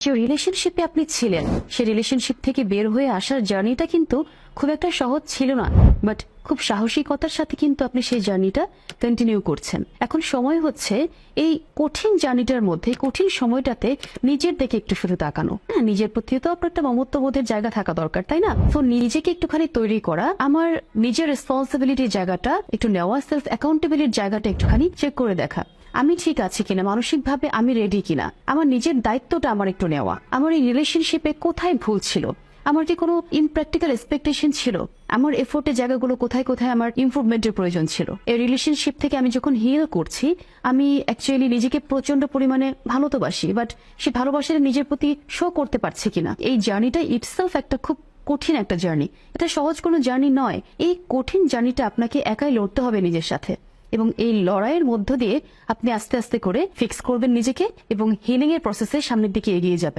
যে রিলেশনশিপে আপনি ছিলেন সেই রিলেশনশিপ থেকে বের হয়ে আসার জার্নিটা কিন্তু খুব একটা সহজ ছিল না। বাট খুব সাহসিকতার সাথে কিন্তু আপনি সেই জার্নিটা কন্টিনিউ করছেন। এখন সময় হচ্ছে এই কঠিন জার্নিটার মধ্যে, কঠিন সময়টাতে নিজের দিকে একটু শুধু তাকানো। হ্যাঁ নিজের প্রতিও তো আপনার একটা মমত্ববোধের জায়গা থাকা দরকার, তাই না? তো নিজেকে একটুখানি তৈরি করা, আমার নিজের রেসপন্সিবিলিটির জায়গাটা একটু নেওয়া সেলফ অ্যাকাউন্টেবিলিটির জায়গাটা একটুখানি চেক করে দেখা। আমি ঠিক আছি কিনা? মানসিকভাবে আমি রেডি কিনা? আমার নিজের দায়িত্বটা আমার একটু নেওয়া। আমার এই রিলেশনশিপে কোথায় ভুল ছিল? আমার কি কোনো ইমপ্র্যাকটিক্যাল এক্সপেকটেশন ছিল? আমার এফোর্টের জায়গাগুলো কোথায় কোথায় আমার ইমপ্রুভমেন্টের প্রয়োজন ছিল? এই রিলেশনশিপ থেকে আমি যখন হিল করছি, আমি অ্যাকচুয়ালি নিজেকে প্রচণ্ড পরিমাণে ভালো তো বাসি বাট সে ভালোবাসাটা নিজের প্রতি শো করতে পারছে কিনা? এই জার্নিটা ইটসেলফ একটা খুব কঠিন একটা জার্নি এটা সহজ কোনো জার্নি নয়। এই কঠিন জার্নিটা আপনাকে একাই লড়তে হবে নিজের সাথে। এবং এই লড়াইয়ের মধ্য দিয়ে আপনি আস্তে আস্তে করে ফিক্স করবেন নিজেকে এবং হিলিং এর প্রসেসে সামনের দিকে এগিয়ে যাবেন।